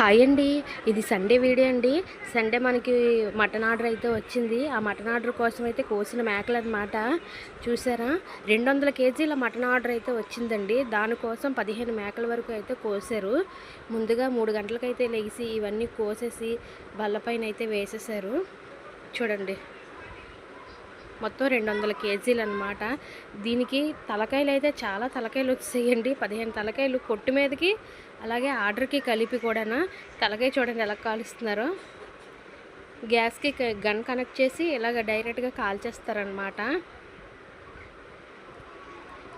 Hi అండి. ఇది Sunday video అండి. సండే మనకి మటన్ ఆర్డర్ అయితే వచ్చింది. ఆ మటన్ ఆర్డర్ కోసం అయితే కోసిన మేకలు అనమాట చూసారా? రెండు వందల కేజీల మటన్ ఆర్డర్ అయితే వచ్చిందండి. దానికోసం పదిహేను మేకల వరకు అయితే కోసారు. ముందుగా మూడు గంటలకైతే లేచి ఇవన్నీ కోసేసి బల్లపైన అయితే వేసేసారు. చూడండి. మొత్తం రెండు వందల కేజీలు అనమాట దీనికి తలకాయలు అయితే చాలా తలకాయలు వచ్చేయండి పదిహేను తలకాయలు కొట్టు మీదకి అలాగే ఆర్డర్కి కలిపి కూడా తలకాయ చూడండి ఎలా కాలుస్తున్నారో. గ్యాస్కి క- గన్ కనెక్ట్ చేసి ఇలాగ డైరెక్ట్గా కాల్చేస్తారనమాట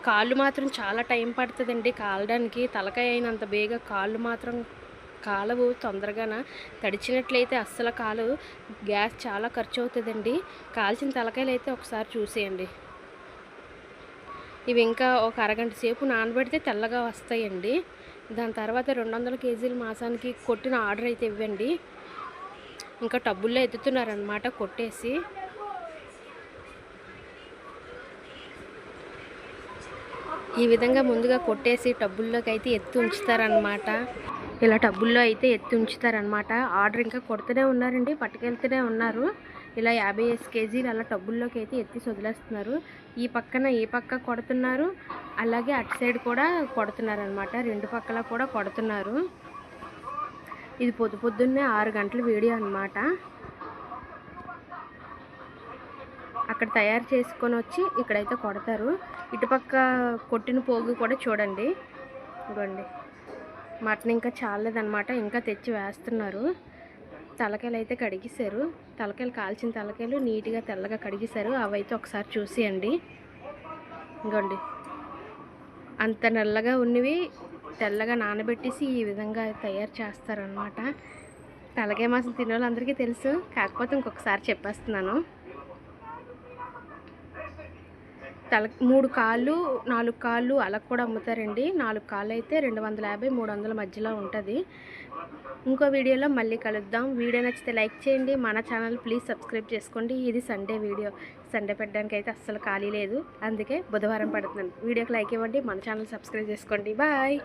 కాళ్ళు మాత్రం చాలా టైం పడుతుందండి కాలడానికి. తలకాయ అయినంత బేగా కాళ్ళు మాత్రం కాలువు తొందరగాన? తడిచినట్లయితే అస్సలు కాలు గ్యాస్ చాలా ఖర్చు అవుతుందండి కాల్చిన తలకాయలు అయితే ఒకసారి చూసేయండి. ఇవి ఇంకా ఒక అరగంట సేపు నానబెడితే తెల్లగా వస్తాయండి. దాని తర్వాత రెండు వందల కేజీల మాసానికి కొట్టిన ఆర్డర్ అయితే ఇవ్వండి. ఇంకా టబ్బుల్లో ఎత్తుతున్నారనమాట కొట్టేసి. ఈ విధంగా ముందుగా కొట్టేసి టబ్బుల్లోకి అయితే ఎత్తి ఉంచుతారనమాట ఇలా టబ్బుల్లో అయితే ఎత్తి ఉంచుతారనమాట ఆర్డర్ ఇంకా కొడుతూనే ఉన్నారండి పట్టుకెళ్తూనే ఉన్నారు. ఇలా యాభై ఐదు కేజీలు అలా టబ్బుల్లోకి అయితే ఎత్తి వదిలేస్తున్నారు ఈ పక్కన ఈ పక్క కొడుతున్నారు అలాగే అటు సైడ్ కూడా కొడుతున్నారు అనమాట రెండు పక్కల కూడా కొడుతున్నారు. ఇది పొద్దు పొద్దున్నే ఆరు గంటల వీడియో అనమాట అక్కడ తయారు చేసుకొని వచ్చి ఇక్కడైతే కొడతారు. ఇటుపక్క కొట్టిన పోగు కూడా చూడండి. ఇవ్వండి మటన్ ఇంకా చాలేదనమాట ఇంకా తెచ్చి వేస్తున్నారు. తలకాయలు అయితే కడిగేశారు. తలకాయలు కాల్చిన తలకాయలు నీట్గా తెల్లగా కడిగేశారు. అవైతే ఒకసారి చూసేయండి. ఇంకోండి. అంత నల్లగా ఉన్నవి తెల్లగా నానబెట్టేసి ఈ విధంగా తయారు చేస్తారనమాట తలకాయ మాసం తినే వాళ్ళందరికీ తెలుసు. కాకపోతే ఇంకొకసారి చెప్పేస్తున్నాను. తల మూడు కాళ్ళు నాలుగు కాళ్ళు అలా కూడా అమ్ముతారండి. నాలుగు కాళ్ళు అయితే రెండు వందల యాభై మూడు వందల మధ్యలో ఉంటుంది. ఇంకో వీడియోలో మళ్ళీ కలుద్దాం. వీడియో నచ్చితే లైక్ చేయండి. మన ఛానల్ ప్లీజ్ సబ్స్క్రైబ్ చేసుకోండి. ఇది సండే వీడియో. సండే పెట్టడానికి అయితే అస్సలు ఖాళీ లేదు. అందుకే బుధవారం పడుతున్నాను. వీడియోకి లైక్ ఇవ్వండి. మన ఛానల్ సబ్స్క్రైబ్ చేసుకోండి. బాయ్.